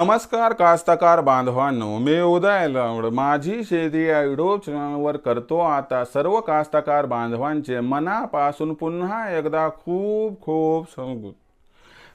नमस्कार कास्तकार बांधवांनो मी उदय लावड. माझी शेती या युट्यूब चॅनलवर करतो आता सर्व कास्तकार बांधवांचे मनापासून पुन्हा एकदा खूप खूप सांगू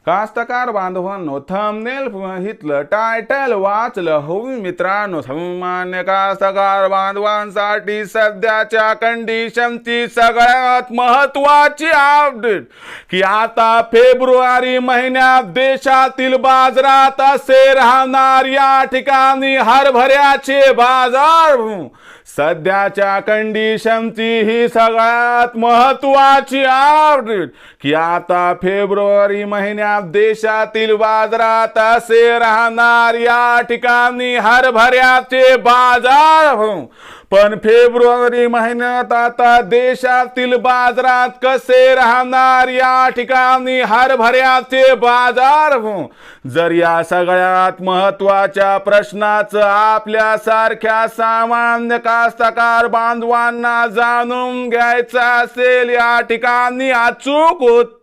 कास्तकार बांधवांनो थंबनेल हितलं टायटल वाचलं हो मित्रांनो सामान्य कास्तकार बांधवांसाठी सध्याच्या कंडिशनची सगळ्यात महत्वाची अपडेट की आता फेब्रुवारी महिन्यात देशातील बाजारात असे राहणार या ठिकाणी हरभऱ्याचे बाजार. सध्याच्या कंडिशनची ही सगळ्यात महत्वाची अपडेट की आता फेब्रुवारी महिन्यात देशातील बाजारात असे राहणार या ठिकाणी हरभऱ्याचे बाजार. हो. पण फेब्रुवारी महिन्यात आता देशातील बाजारात कसे राहणार या ठिकाणी हरभऱ्याचे बाजार? हो. जर या सगळ्यात महत्त्वाच्या प्रश्नाचं आपल्यासारख्या सामान्य कास्तकार बांधवांना जाणून घ्यायचं असेल या ठिकाणी अचूक उत्तर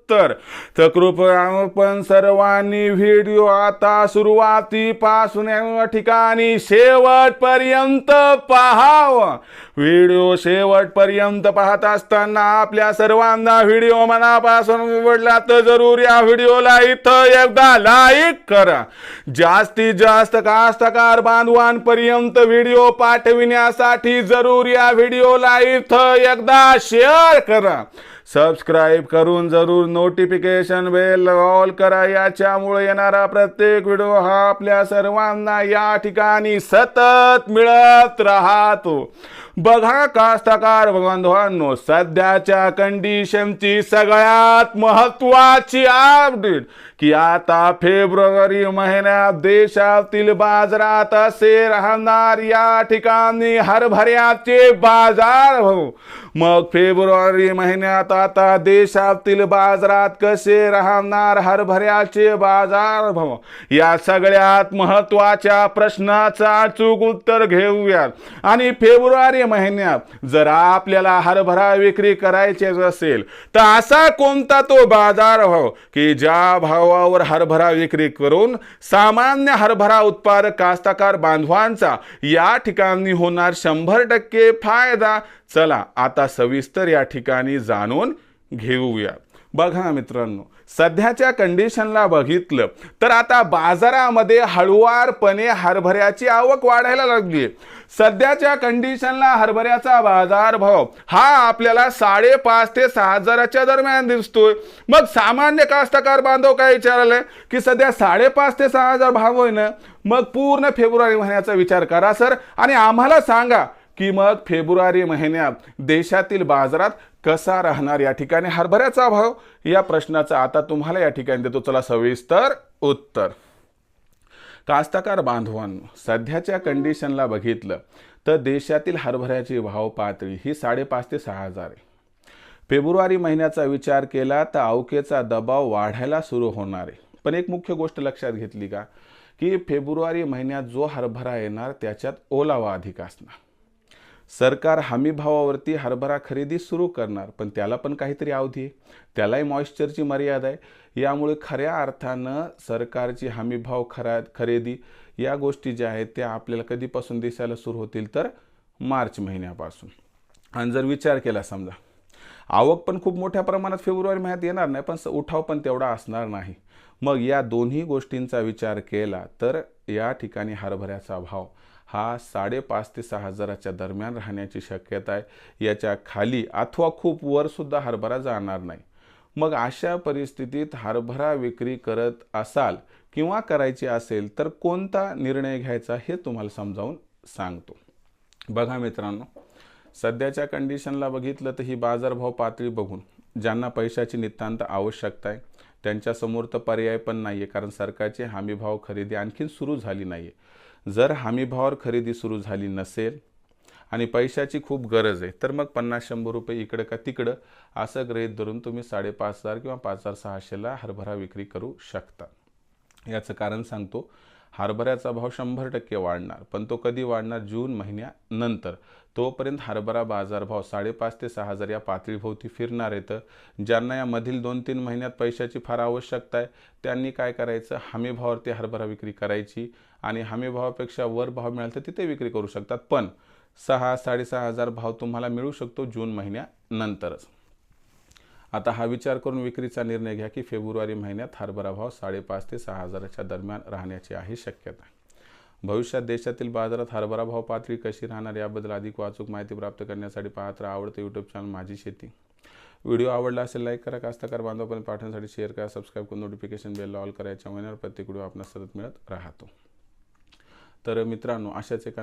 तर कृपया आपण सर्वांनी व्हिडिओ आता सुरुवातीपासून या ठिकाणी शेवटपर्यंत पाहावं. व्हिडिओ शेवटपर्यंत पाहत असताना आपल्या सर्वांना व्हिडिओ मनापासून आवडला तर जरूर या व्हिडिओला इथं एकदा लाईक करा. जास्तीत जास्त कास्तकार बांधवांपर्यंत व्हिडिओ पाठविण्यासाठी जरूर या व्हिडिओला इथं एकदा शेअर करा. सबस्क्राईब करून जरूर नोटिफिकेशन बेल ऑल करा. याच्यामुळे येणारा प्रत्येक व्हिडिओ हा आपल्या सर्वांना या ठिकाणी सतत मिळत राहतो. बघा कास्तकार बांधवांनो सध्याच्या कंडिशनची सगळ्यात महत्वाची अपडेट की आता फेब्रुवारी महिन्यात देशातील बाजारात असे राहणार या ठिकाणी हरभऱ्याचे बाजार हो. मग फेब्रुवारी महिन्यात आता देशातील बाजारात कसे राहणार हरभऱ्याचे बाजार भाव या सगळ्यात महत्त्वाच्या प्रश्नाचा अचूक उत्तर घेऊयात आणि फेब्रुवारी महिन्यात जर आपल्याला हरभरा विक्री करायचे असेल तर असा कोणता तो बाजार भाव की ज्या भाव भावावर हरभरा विक्री करून सामान्य हरभरा उत्पादक कास्तकार बांधवांचा या ठिकाणी होणार शंभर टक्के फायदा. चला आता सविस्तर या ठिकाणी जाणून घेऊया. बघा मित्रांनो सध्याच्या कंडिशनला बघितलं तर आता बाजारामध्ये हळुवारपणे हरभऱ्याची आवक वाढायला लागली सध्याच्या कंडिशनला हरभऱ्याचा बाजार भाव हा आपल्याला साडेपाच ते सहा हजाराच्या दरम्यान दिसतोय. मग सामान्य कास्तकार बांधव काय विचारले? की सध्या साडेपाच ते सहा हजार भाव होय ना? मग पूर्ण फेब्रुवारी महिन्याचा विचार करा सर. आणि आम्हाला सांगा की मग फेब्रुवारी महिन्यात देशातील बाजारात कसा राहणार या ठिकाणी हरभऱ्याचा भाव या प्रश्नाचा आता तुम्हाला या ठिकाणी देतो. चला सविस्तर उत्तर. कास्तकार बांधवांनो सध्याच्या कंडिशनला बघितलं तर देशातील हरभऱ्याची भाव पातळी ही साडेपाच ते सहा हजार आहे. फेब्रुवारी महिन्याचा विचार केला तर अवकेचा दबाव वाढायला सुरू होणार आहे. पण एक मुख्य गोष्ट लक्षात घेतली का? की फेब्रुवारी महिन्यात जो हरभरा येणार त्याच्यात ओलावा अधिक असणार. सरकार हमी भावावरती हरभरा खरेदी सुरू करणार पण त्याला पण काहीतरी अवधी आहे. त्यालाही मॉइश्चरची मर्यादा आहे. यामुळे खऱ्या अर्थानं सरकारची हमी भाव खरा खरेदी या गोष्टी ज्या आहेत त्या आपल्याला कधीपासून दिसायला सुरू होतील तर मार्च महिन्यापासून. आणि जर विचार केला समजा आवक पण खूप मोठ्या प्रमाणात फेब्रुवारी महिन्यात येणार नाही पण उठाव पण तेवढा असणार नाही. मग या दोन्ही गोष्टींचा विचार केला तर या ठिकाणी हरभऱ्याचा भाव हा साडेपाच ते सहा हजाराच्या दरम्यान राहण्याची शक्यता आहे. याच्या खाली अथवा खूप वरसुद्धा हरभरा जाणार नाही. मग अशा परिस्थितीत हरभरा विक्री करत असाल किंवा करायची असेल तर कोणता निर्णय घ्यायचा हे तुम्हाला समजावून सांगतो. बघा मित्रांनो सध्याच्या कंडिशनला बघितलं तर ही बाजारभाव पातळी बघून ज्यांना पैशाची नितांत आवश्यकता आहे त्यांच्यासमोर तर पर्याय पण नाही आहे कारण सरकारची हमीभाव खरेदी आणखीन सुरू झाली नाही आहे जर हमीभावावर खरेदी सुरू झाली नसेल आणि पैशाची खूप गरज आहे तर मग पन्नास शंभर रुपये इकडं का तिकडं असं गृहीत धरून तुम्ही साडेपाच हजार किंवा पाच हजार सहाशेला हरभरा विक्री करू शकता. याचं कारण सांगतो हरभऱ्याचा भाव शंभर टक्के वाढणार पण तो कधी वाढणार? जून महिन्यानंतर. तोपर्यंत हरभरा बाजारभाव साडेपाच ते सहा हजार या पातळीभोवती फिरणार येतं ज्यांना यामधील दोन तीन महिन्यात पैशाची फार आवश्यकता आहे त्यांनी काय करायचं? हमीभावावरती हरभरा विक्री करायची आणि हमीभावापेक्षा वर भाव मिळाला तर तिथे विक्री करू शकतात. पण सहा साडेसहा हजार भाव तुम्हाला मिळू शकतो जून महिन्यानंतरच. आता हा विचार करून विक्रीचा निर्णय घ्या की फेब्रुवारी महिन्यात हरभरा भाव साडेपाच ते सहा हजाराच्या दरम्यान राहण्याची आहे शक्यता. भविष्यात देशातील बाजारात हरभरा भाव पातळी कशी राहणार याबद्दल अधिक वाचूक माहिती प्राप्त करण्यासाठी पाहत राहा आवडतं यूट्यूब चॅनल माझी शेती. व्हिडिओ आवडला असेल लाईक करा कास्तकार बांधवापर्यंत पाठवण्यासाठी शेअर करा सबस्क्राईब करून नोटिफिकेशन बेल ऑल करा याच्या महिन्यावर प्रत्येक व्हिडिओ आपणास सतत मिळत राहतो. तर मित्रांनो अशाच एका